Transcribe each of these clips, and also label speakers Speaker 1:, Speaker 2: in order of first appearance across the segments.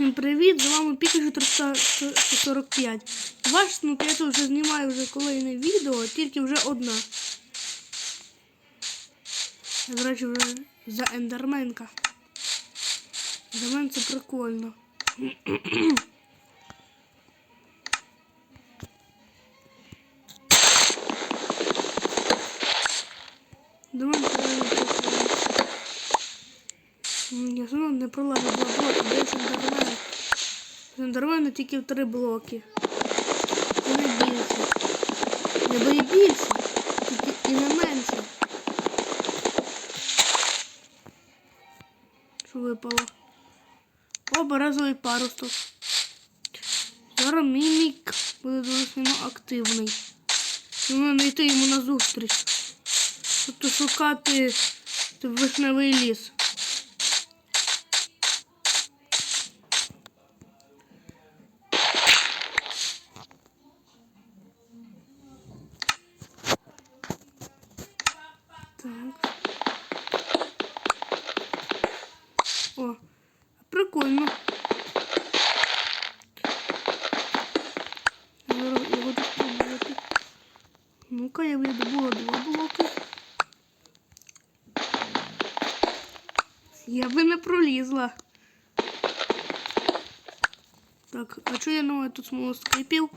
Speaker 1: Всім привіт! З вами Пікачу 345. Бачите, ну я тут вже знімаю вже kolejне відео, тільки вже одна. Я, До речі, вже за ендерменка. Ендермен це прикольно. Ендермен це прикольно. Я одно не пролажу два блоки, де ж ендермен? Ендермена тільки в три блоки. І не більше. Не і більше, і не менше. Що випало? О, березовий парусток. Зараз мімік буде дуже сильно активний. Треба знайти йому на зустріч. Тобто шукати вишневий ліс. Так. О, прикольно. Ну-ка, я видобула два блоки. Я би не пролізла. Так, а чого я нове тут смолоскипів?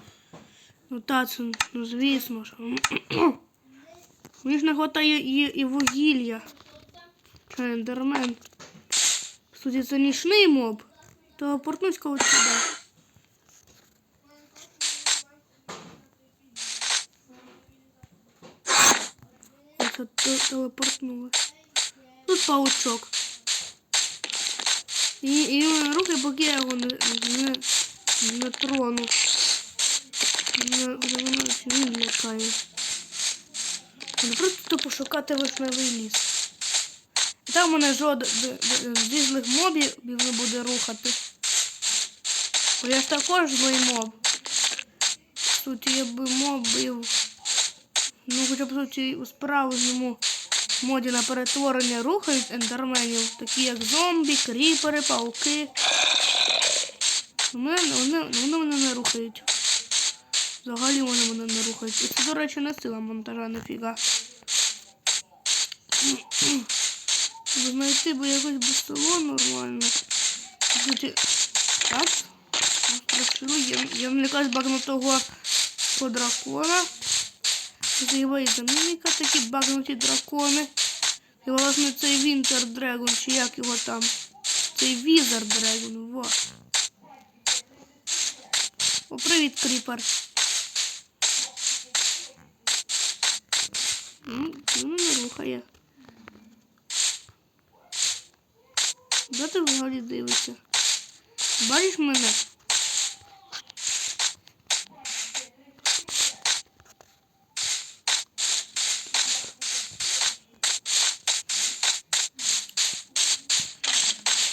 Speaker 1: Ну та це, ну звісно ж. Мені ж не хватає і, і вугілля. Ендермен. В це нічний моб. Телепортнусь когось сюди. Телепортнули. Тут паучок. І, і руки, поки я його не, не, не трону. Він лякає. Ну, просто тупо шукати вишневий ліс. І там мене жоден з злих мобів не буде рухати. Бо я ж також злий моб. Суті, я би мобів. Ну, хоча б в суті у справжньому моді на перетворення рухають ендерменів, такі як зомбі, кріпери, пауки. Вони, вони, вони мене не рухають. Взагалі вони мене не рухають. І це, до речі, не сила монтажа нафіга. Знайти би якось село нормально. Кстати, так. Розкрили. Я, я якась багнутого по дракона. Заїбається міміка, такі багнуті дракони. І власне цей Вінтер Дрегон, чи як його там. Цей Візер Дрегон, во. О, привіт, кріпер. Ну, ну не рухає. Де ти взагалі дивишся? Бачиш мене?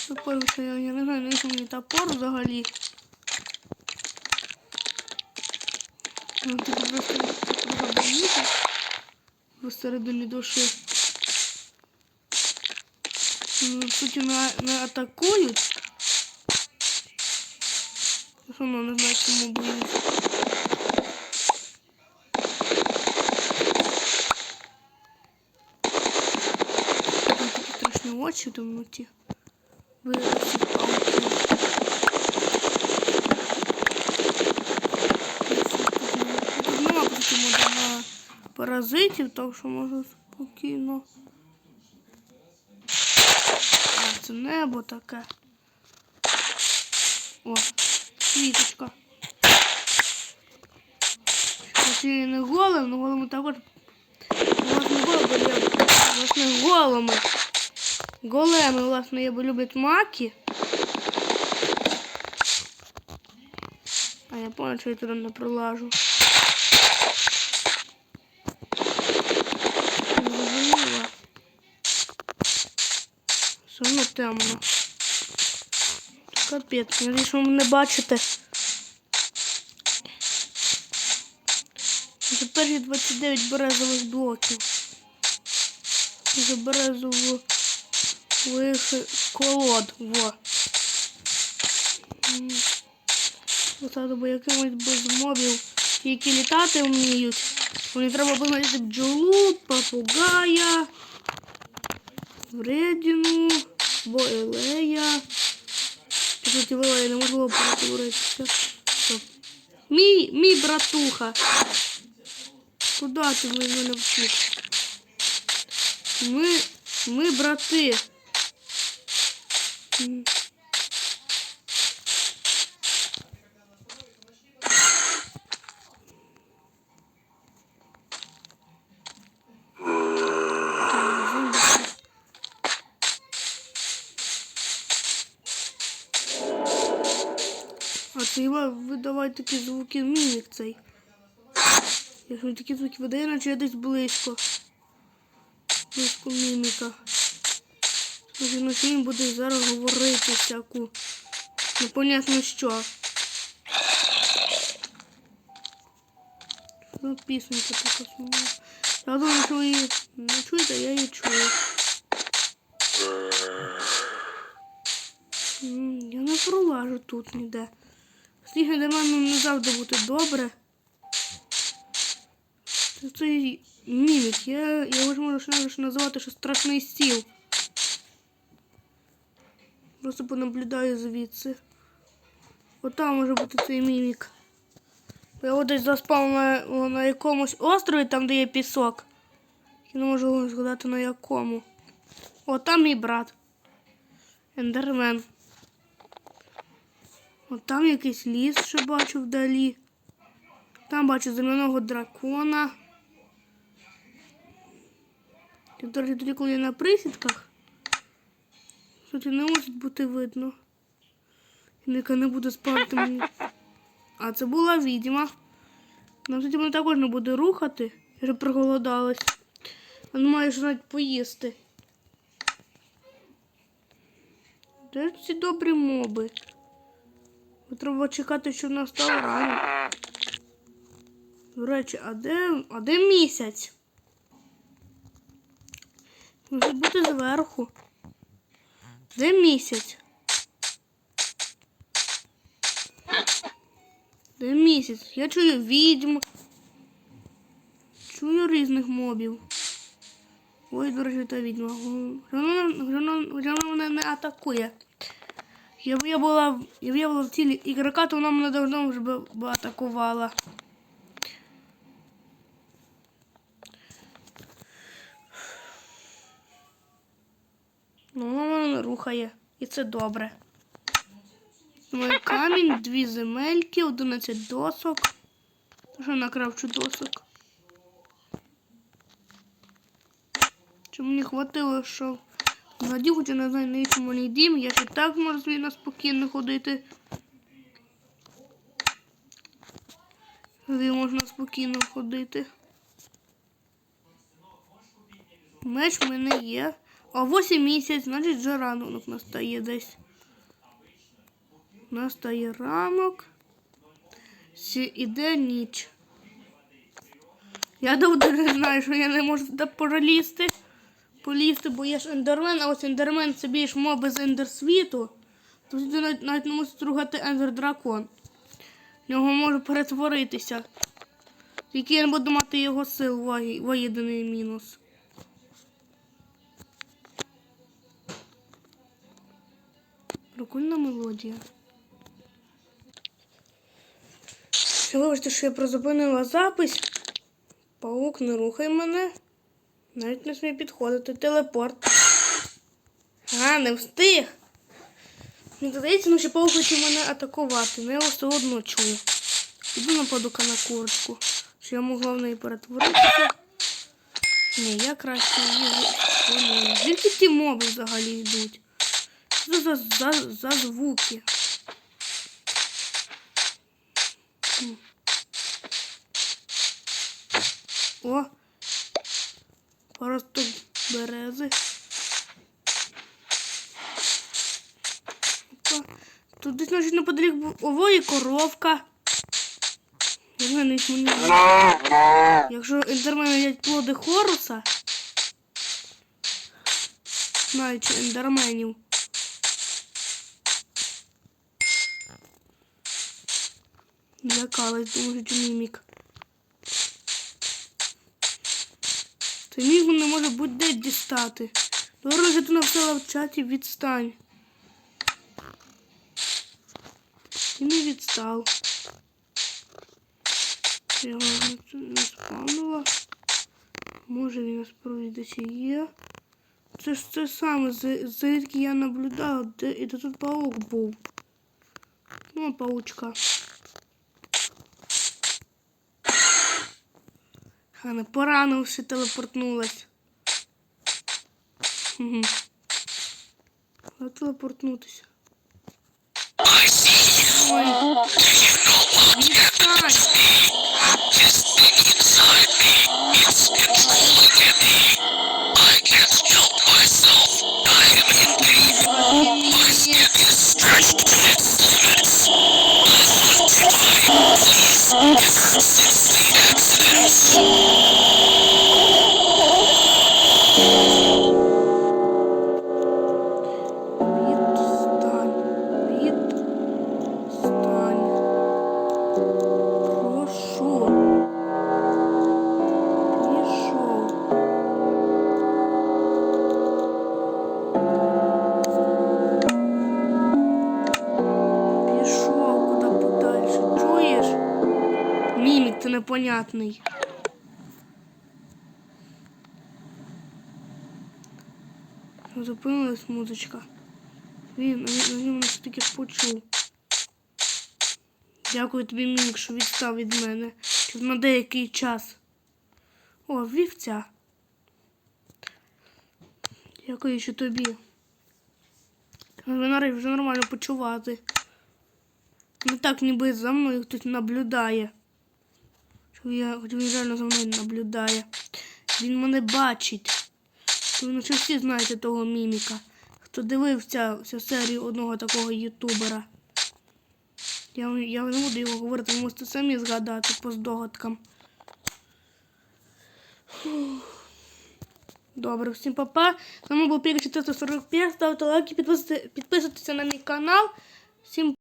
Speaker 1: Топор, що я, не знаю, навіщо мені топор взагалі. Ну, ти просто боїшся всередині душі. Ну, в суті, не, не атакують. Я все одно не знаю, чому боюсь. Там такі страшні очі в темноті. Ви ці палки. Тут нема просто моди на паразитів, так що можу спокійно. Це небо таке. О, світочка. І не голим, але голими також. Власне, голими, я, власне, голими. Големи, власне, я би люблять маки. А я понял, що я туди не пролажу. Все одно темно. Капець, надіюсь, ви мене бачите. Тепер є 29 березових блоків. За березову колод, во. Посаду, бо якимось без мобів, які літати вміють. Мені треба вигнати бджолу, попугая, вредіну, бо елея. Тут елея неможливо перетворитися. было Мій, братуха. Куди ти мене вчив? Ми, ми брати. М. А видавати такі звуки мімік цей. Якщо він такі звуки видає, наче я десь близько. Близько міміка. Може, на він буде зараз говорити всяку. Непонятно що. Ну, пісенька така сумна. Я думаю, що її не чуєте, я її чую. Я не пролажу тут ніде. Сніг для мене не завжди бути добре. Це мімік. Я, я можу називати, що страшний стіл. Просто понаблюдаю звідси. Отам може бути цей мімік. Я десь заспав на, на якомусь острові, там, де є пісок. Я не можу згадати на якому. О, там мій брат. Ендермен. От там якийсь ліс ще бачу вдалі. Там бачу земляного дракона. До тоді, коли я на присідках, що не може бути видно. Яка не буде спати мені. А це була відьма. Нам тоді вона також не буде рухати. Я вже проголодалась. Вона має ж навіть поїсти. Де ж ці добрі моби? Треба чекати, щоб настав ранок. До речі, а де, а де місяць? Може бути зверху. Де місяць? Де місяць? Я чую відьм. Чую різних мобів. Ой, до та відьма. Вона мене не атакує. Якби я була, якби я була в тілі ігрока, то вона мене давно вже би, би атакувала. Ну, вона мене не рухає. І це добре. Мой камінь, дві земельки, 11 досок. Що накравчу досок? Чи мені хватило, що Наді, хоча не знаю, на якому не дім, я і так можу собі спокійно ходити. Де можна спокійно ходити. Меч в мене є. А 8 місяць, значить вже ранок настає десь. Настає ранок. Іде ніч. Я давно не знаю, що я не можу туди пролізти. Полізти, бо є ендермен, а ось ендермен це більш моби з ендерсвіту. Тут навіть, навіть не може стругати ендер дракон. В нього може перетворитися. Тільки я не буду мати його сил во- воєдиний мінус. Прикольна мелодія. Вибачте, що я призупинила запись. Паук, не рухай мене. Навіть не смій підходити. Телепорт. А, не встиг. Мені здається, ну ще паук мене атакувати, але я його все одно чую. Іду нападу-ка на курочку. Що я могла в неї перетворитися. Ні, я краще її. Звідки ті моби взагалі йдуть? Що це за, за, за звуки? О! Просто берези. Тут десь значить неподалік був ово і коровка. Я знаю, навіть мені. Якщо ендермени їдять плоди Хоруса, знаючи ендерменів. Лякалась, думаю, що мімік. Це міг не може будь-де дістати. Добре, що ти написала в чаті відстань. І не відстав. Я його не- спавнила. Може він насправді десь і є. Це ж це саме, звідки я наблюдала, де і де тут паук був. Ну, паучка. А не поранивши телепортнулась. Угу. Телепортнутися. Ой. Відстань. Непонятний. Зупинилась музичка. Він на нас таки почув. Дякую тобі, Мімік, що відстав від мене. На деякий час. О, вівця. Дякую, що тобі. Вона вже нормально почувати. Не так ніби за мною хтось наблюдає. Що я, хоч він реально за мною наблюдає. Він мене бачить. Ви наче всі знаєте того міміка. Хто дивився всю серію одного такого ютубера. Я, я не буду його говорити, ви можете самі згадати по здогадкам. Добре, всім папа. З вами був Піка 445. Ставте лайки, підписуйтесь на мій канал. Всім